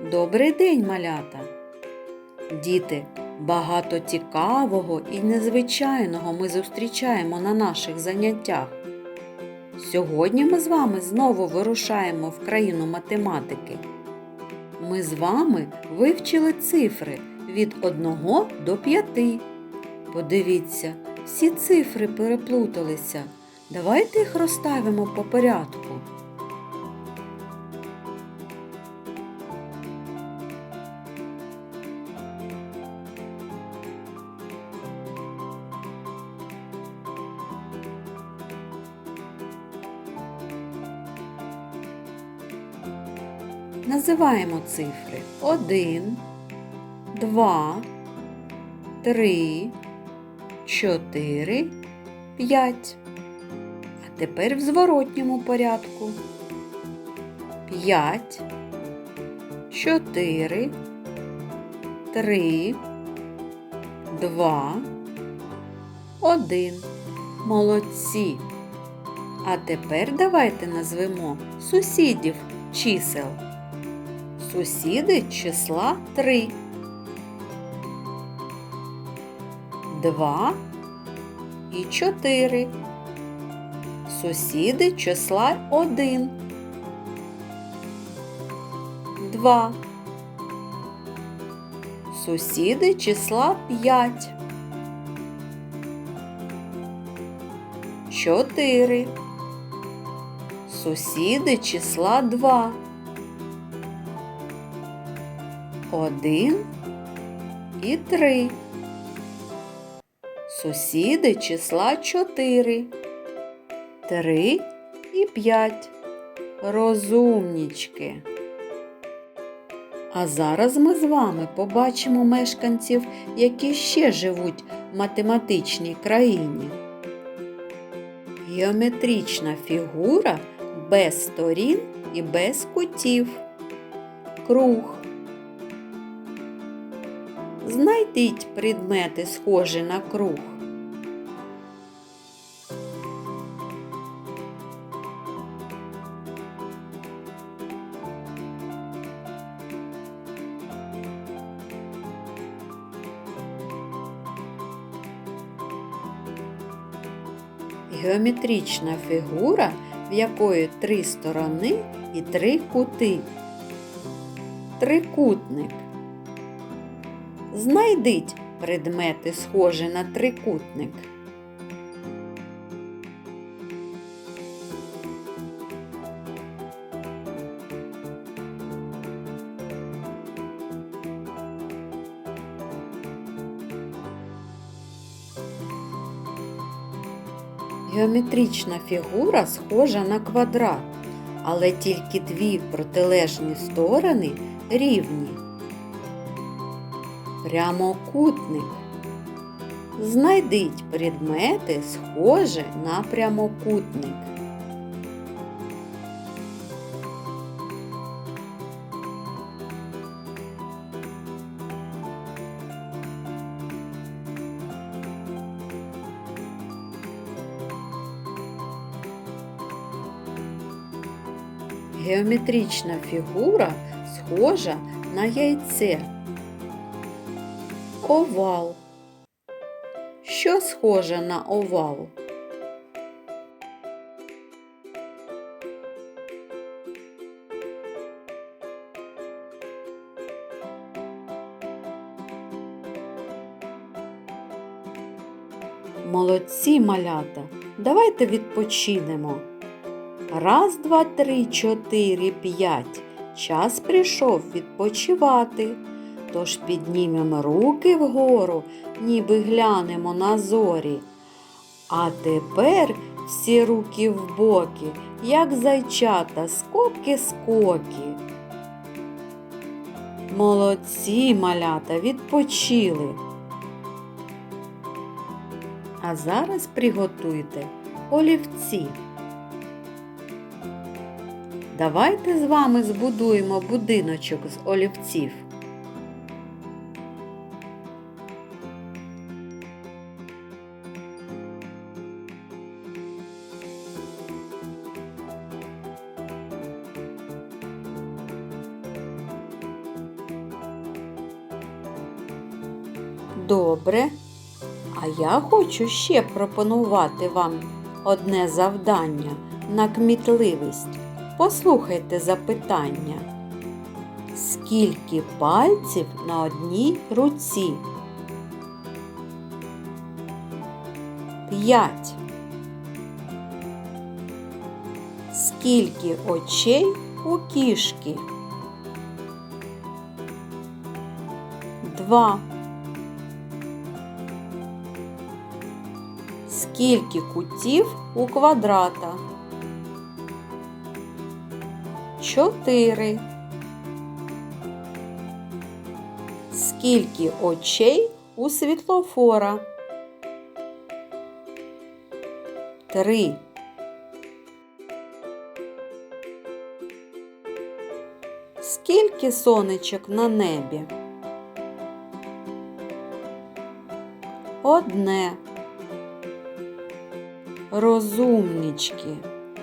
Добрий день, малята! Діти, багато цікавого і незвичайного ми зустрічаємо на наших заняттях. Сьогодні ми з вами знову вирушаємо в країну математики. Ми з вами вивчили цифри від 1 до 5. Подивіться, всі цифри переплуталися. Давайте їх розставимо по порядку. Називаємо цифри 1, 2, 3, 4, 5. А тепер в зворотньому порядку. 5, 4, 3, 2, 1. Молодці. А тепер давайте назвемо сусідів чисел. Сусіди числа 3. 2 і 4. Сусіди числа 1. 2. Сусіди числа 5. 4. Сусіди числа 2. 1 і 3. Сусіди числа 4. 3 і 5. Розумнічки. А зараз ми з вами побачимо мешканців, які ще живуть в математичній країні. Геометрична фігура без сторін і без кутів. Круг. Знайдіть предмети, схожі на круг. Геометрична фігура, в якої три сторони і три кути. Трикутник. Знайдіть предмети, схожі на трикутник. Геометрична фігура схожа на квадрат, але тільки дві протилежні сторони рівні. Прямокутник. Знайдіть предмети, схожі на прямокутник. Геометрична фігура схожа на яйце. Овал. Що схоже на овал? Молодці малята, давайте відпочинемо. Раз, два, три, чотири, п'ять. Час прийшов відпочивати. Тож піднімемо руки вгору, ніби глянемо на зорі. А тепер всі руки в боки, як зайчата, скоки-скоки. Молодці малята відпочили. А зараз приготуйте олівці. Давайте з вами збудуємо будиночок з олівців. Добре. А я хочу ще пропонувати вам одне завдання на кмітливість. Послухайте запитання. Скільки пальців на одній руці? П'ять. Скільки очей у кішки? Два. Скільки кутів у квадрата? Чотири. Скільки очей у світлофора? Три. Скільки сонечок на небі? Одне. Розумнички.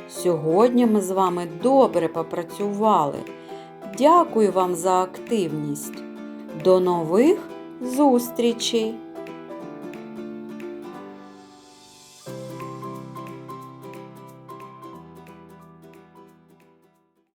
Сьогодні ми з вами добре попрацювали. Дякую вам за активність. До нових зустрічей!